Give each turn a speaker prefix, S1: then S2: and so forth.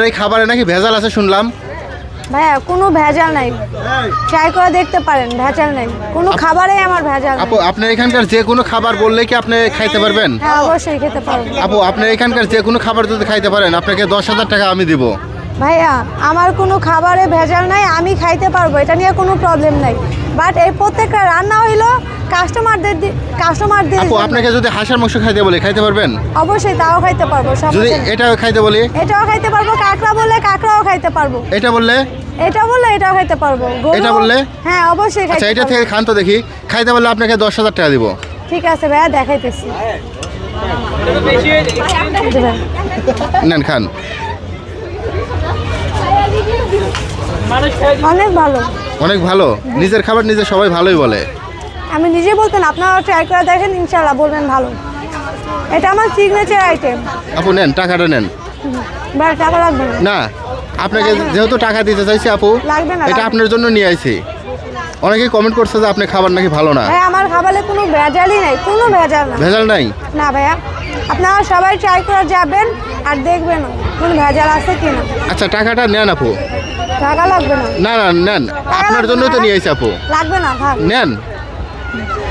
S1: এই খাবারে নাকি ভেজাল আছে শুনলাম।
S2: ভাইয়া কোনো ভেজাল নাই। ট্রাই করে দেখতে পারেন ভেজাল নাই। কোনো খাবারে আমার ভেজাল
S1: আপু আপনার এখানকার যে কোনো খাবার বললে কি আপনি খাইতে পারবেন?
S2: হ্যাঁ অবশ্যই খেতে পারব।
S1: আপু আপনার এখানকার যে কোনো খাবার যদি খাইতে পারেন আপনাকে দশ হাজার টাকা আমি দিব।
S2: ভাইয়া আমার কোনো খাবারে ভেজাল নাই আমি খাইতে পারব এটা নিয়ে কোনো প্রবলেম নাই। বাট এই প্রত্যেকটা রান্না হইল কাস্টমারদের কাস্টমারদের
S1: আপু আপনাকে যদি হাঁসের মাংস খাইতে বলি খাইতে পারবেন?
S2: অবশ্যই তাও খাইতে পারব
S1: যদি এটাও খাইতে বলি?
S2: এটাও খাইতে পারব কাঁকড়া বললে কাঁকড়াও খাইতে পারব।
S1: এটা বললে?
S2: এটা বললে এটাও খাইতে পারব।
S1: এটা বললে?
S2: হ্যাঁ অবশ্যই
S1: আচ্ছা এটা থেকে খান তো দেখি। খাইতে বললে আপনাকে দশ হাজার টাকা দিব।
S2: ঠিক আছে ভাইয়া দেখাইতেছি।
S1: নেন খান।
S2: অনেক ভালো।
S1: অনেক ভালো। নিজের খাবার নিজে সবাই ভালোই বলে।
S2: আমি নিজে বলতেন আপনারা ট্রাই করে দেখেন ইনশাল্লাহ বলবেন ভালো। এটা আমার সিগনেচার আইটেম
S1: আপু নেন টাকাটা নেন।
S2: ভাই টাকা লাগবে না।
S1: না আপনাকে যেহেতু টাকা দিতে চাইছি আপু
S2: লাগবে না,
S1: এটা আপনার জন্য নিয়ে আইছি। অনেকেই কমেন্ট করছে যে আপনি খাবার নাকি ভালো না।
S2: ভাই আমার খাবারে কোনো ভেজালই নাই কোনো ভেজাল না।
S1: ভেজাল নাই?
S2: না ভাইয়া। আপনারা সবাই ট্রাই করে যাবেন আর দেখবেন কোনো ভেজাল আছে কি না
S1: আচ্ছা টাকাটা নেন আপু।
S2: টাকা লাগবে না।
S1: না না নেন। আপনার জন্যই তো নিয়ে আইছি আপু।
S2: লাগবে না থাক
S1: নেন। Thank you.